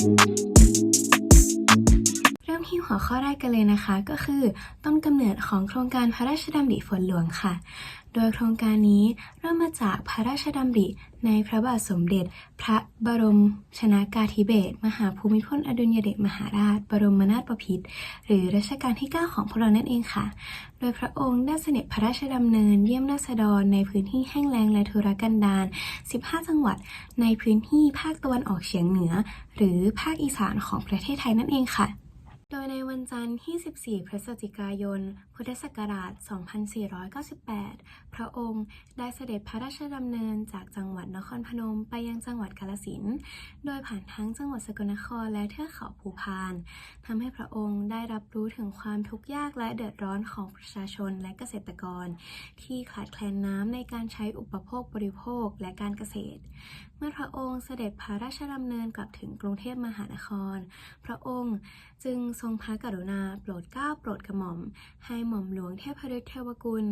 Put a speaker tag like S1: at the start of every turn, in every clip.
S1: เริ่ม ที่หัวข้อแรกกันเลยนะคะ ก็คือต้นกำเนิดของโครงการพระราชดำริฝนหลวงค่ะ โดยโครงการนี้เริ่มมาจากพระราชดำริในพระบาทสมเด็จ พระบรมชนากาธิเบศมหาภูมิพลอดุลยเดชมหาราช บรมนาถบพิตรหรือรัชกาลที่ 9 ของพวกเรานั่นเองค่ะ โดยพระองค์ได้เสด็จพระราชดำเนินเยี่ยมราษฎรในพื้นที่แห้งแล้งและทุรกันดาร 15 จังหวัดในพื้นที่ภาคตะวันออกเฉียงเหนือ หรือภาคอีสานของประเทศไทยนั่นเองค่ะ โดยในวันจันทร์ที่ 14 พฤศจิกายน พุทธศักราช 2498 พระองค์ได้เสด็จพระราชดำเนินจากจังหวัดนครพนมไปยังจังหวัดกาฬสินโดยผ่านทั้งจังหวัดสกลนครและเทือกเขาภูพานทำให้พระองค์ได้รับรู้ถึงความทุกข์ยากและเดือดร้อนของประชาชนและเกษตรกร ที่ขาดแคลนน้ำในการใช้อุปโภคบริโภคและการเกษตร เมื่อพระองค์เสด็จพระราชดำเนินกลับถึงกรุงเทพมหานคร พระองค์ จึงทรงพระกรุณาโปรดเกล้าโปรดกระหม่อม ให้หม่อมหลวงเทพฤทธิ์เทวกุล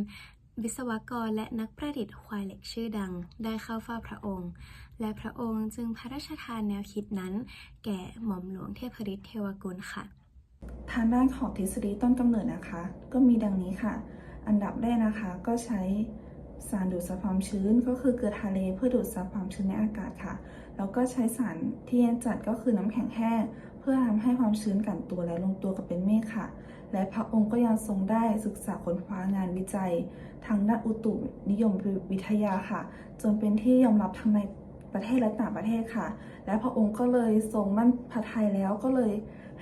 S1: วิศวกรและนักประดิษฐ์ควายเหล็กชื่อดัง ได้เข้าเฝ้าพระองค์ และพระองค์จึงพระราชทานแนวคิดนั้น แก่หม่อมหลวงเทพฤทธิ์เทวกุลค่ะ
S2: ทางด้านของทฤษฎีต้นกำเนิดนะคะ ก็มีดังนี้ค่ะ อันดับแรกนะคะก็ใช้สารดูดซับความชื้นก็คือเกลือทะเลเพื่อดูดซับความชื้นในอากาศค่ะ แล้วก็ใช้สารที่ยนจัดก็คือน้ำแข็งแห้ง พื่อทำให้ความชื้นกันตัวและลงตัวกับเป็นเมฆค่ะ และพระองค์ก็ยังทรงได้ศึกษาค้นคว้างานวิจัย ทางด้านอุตุนิยมวิทยาค่ะ จนเป็นที่ยอมรับทั้งในประเทศและต่างประเทศค่ะ และพระองค์ก็เลยทรงมั่นพระทัยแล้วก็เลย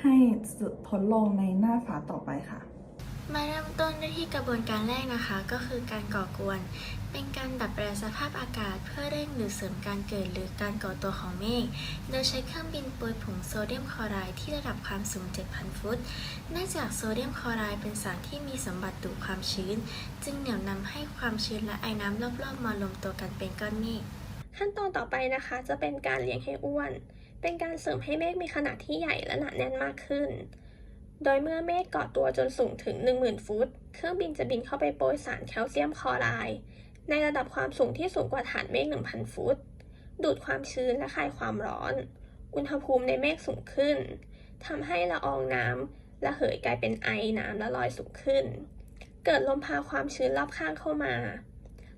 S2: ให้ทดลองในหน้าฝาต่อไปค่ะ
S3: มาเริ่มต้นได้ที่กระบวนการแรกนะคะ ก็คือการก่อกวน เป็นการดัดแปลงสภาพอากาศ เพื่อเร่งหรือเสริมการเกิดหรือการก่อตัวของเมฆ โดยใช้เครื่องบินโปรยผงโซเดียมคลอไรด์ที่ระดับความสูง 7,000 ฟุต เนื่องจากโซเดียมคลอไรด์เป็นสารที่มีสมบัติดูดความชื้น จึงเหนี่ยวนำให้ความชื้นและไอน้ำรอบๆมารวมตัวกันเป็นก้อนเมฆ
S4: ขั้นตอนต่อไปนะคะจะเป็นการเลี้ยงให้อ้วน เป็นการเสริมให้เมฆมีขนาดที่ใหญ่และหนาแน่นมากขึ้น โดยเมื่อเมฆเกาะตัวจนสูงถึง 10,000 ฟุต เครื่องบินจะบินเข้าไปโปรยสารแคลเซียมคลอไรด์ในระดับความสูงที่สูงกว่าฐานเมฆ 1,000 ฟุต ดูดความชื้นและคายความร้อน อุณหภูมิในเมฆสูงขึ้น ทำให้ละอองน้ำระเหยกลายเป็นไอน้ำและลอยสูงขึ้น เกิดลมพาความชื้นรอบข้างเข้ามา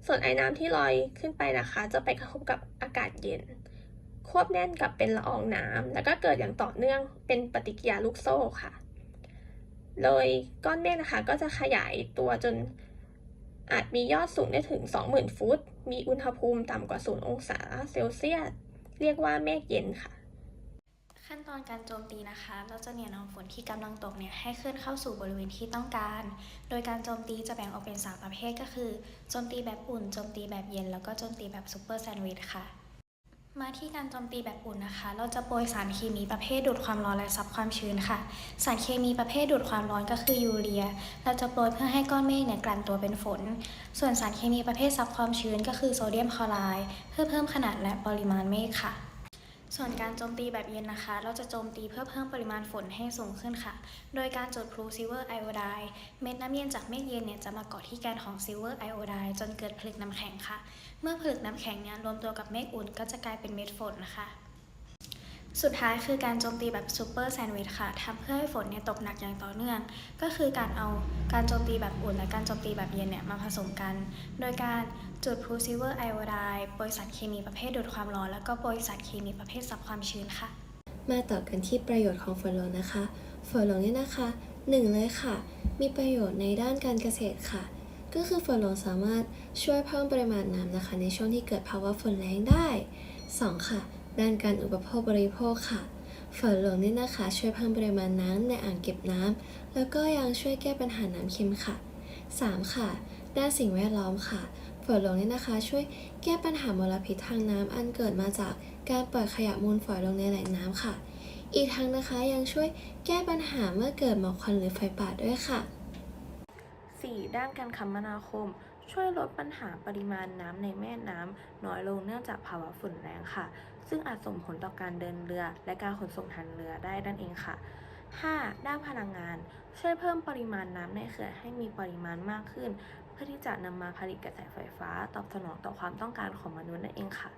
S4: ส่วนไอน้ำที่ลอยขึ้นไปนะคะ จะไปกระทบกับอากาศเย็น ควบแน่นกับเป็นละอองน้ำแล้วก็เกิดอย่างต่อเนื่องเป็นปฏิกิริยาลูกโซ่ค่ะ โดยก้อนเมฆนะคะก็จะขยายตัวจนอาจมียอดสูงได้ถึง 20,000 ฟุต มีอุณหภูมิต่ำกว่า 0 องศาเซลเซียส เรียกว่าเมฆเย็นค่ะ
S3: ขั้นตอนการโจมตีนะคะ เราจะเหนี่ยวนำฝนที่กำลังตกเนี่ยให้เคลื่อนเข้าสู่บริเวณที่ต้องการ โดยการโจมตีจะแบ่งออกเป็น 3 ประเภทก็คือ โจมตีแบบอุ่น โจมตีแบบเย็น แล้วก็โจมตีแบบซูเปอร์แซนด์วิชค่ะ มาที่การโจมตีแบบอุ่นนะคะ เราจะโปรยสารเคมีประเภทดูดความร้อนและซับความชื้นค่ะ สารเคมีประเภทดูดความร้อนก็คือยูเรีย เราจะโปรยเพื่อให้ก้อนเมฆเนี่ยกลั่นตัวเป็นฝน ส่วนสารเคมีประเภทซับความชื้นก็คือโซเดียมคลอไรด์เพื่อเพิ่มขนาดและปริมาณเมฆค่ะ ส่วนการโจมตีแบบเย็นนะคะ เราจะโจมตีเพื่อเพิ่มปริมาณฝนให้สูงขึ้นค่ะ โดยการจุดพลูซิเวอร์ไอโอไดเม็ดน้ำเย็นจากเมฆเย็นเนี่ยจะมาเกาะที่แกนของซิเวอร์ไอโอไดจนเกิดผลึกน้ำแข็งค่ะ เมื่อผลึกน้ำแข็งเนี่ยรวมตัวกับเมฆอุ่นก็จะกลายเป็นเม็ดฝนนะคะ สุดท้ายคือการโจมตีแบบซูเปอร์แซนด์วิชค่ะทำเพื่อให้ฝนเนี่ยตกหนักอย่างต่อเนื่อง ก็คือการเอาการโจมตีแบบอุ่น และการโจมตีแบบเย็นเนี่ยมาผสมกัน โดยการจุดพลูซิเวอร์ไอโอไดด์โปรยสารเคมีประเภทดูดความร้อน แล้วก็โปรยสารเคมีประเภทซับความชื้นค่ะ
S1: มาต่อกันที่ประโยชน์ของฝนหลวงนะคะ ฝนหลวงเนี่ยนะคะหนึ่งเลยค่ะ มีประโยชน์ในด้านการเกษตรค่ะ ก็คือฝนหลวงสามารถช่วยเพิ่มปริมาณน้ำนะคะ ในช่วงที่เกิดภาวะฝนแรงได้ 2. ค่ะ ด้านการอุปโภคบริโภคค่ะฝนหลวงนี่นะคะ ช่วยเพิ่มปริมาณน้ำในอ่างเก็บน้ำแล้วก็ยังช่วยแก้ปัญหาน้ำเค็มค่ะ 3. ค่ะ ด้านสิ่งแวดล้อมค่ะฝนหลวงนี่นะคะ ช่วยแก้ปัญหามลพิษทางน้ำอันเกิดมาจากการปล่อยขยะมูลฝอยลงในแหล่งน้ำค่ะ อีกทั้งนะคะยังช่วยแก้ปัญหาเมื่อเกิดหมอกควันหรือไฟป่าด้วยค่ะ
S5: 4. ด้านการคมนาคม ช่วยลดปัญหาปริมาณน้ำในแม่น้ำน้อยลงเนื่องจากภาวะฝุ่นแรงค่ะ ซึ่งอาจส่งผลต่อการเดินเรือ และการขนส่งทางเรือได้นั่นเองค่ะ 5. ด้านพลังงาน ช่วยเพิ่มปริมาณน้ำในเขื่อนให้มีปริมาณมากขึ้น เพื่อที่จะนำมาผลิตกระแสไฟฟ้า ตอบสนองต่อความต้องการของมนุษย์นั่นเองค่ะ